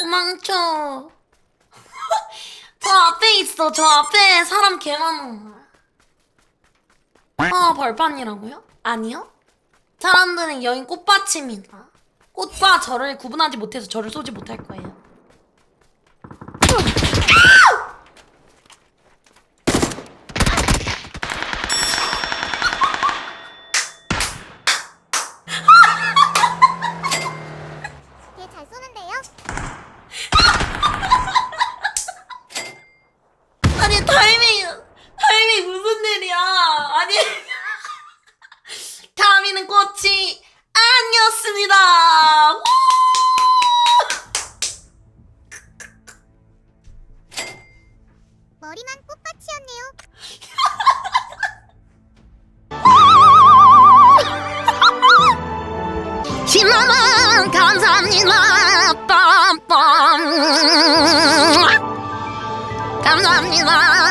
도망쳐. 저 앞에 있어. 저 앞에 사람 개 많아. 아, 벌판이라고요? 아니요. 사람들은 여인 꽃밭입니다. 꽃과 저를 구분하지 못해서 저를 쏘지 못할 거예요. 아니 타이밍 타이밍 무슨 일이야? 아니 타미는 꽃이 아니었습니다. 우! 머리만 꽃밭이었네요. 감사합니다. 빰빰 감사합니다.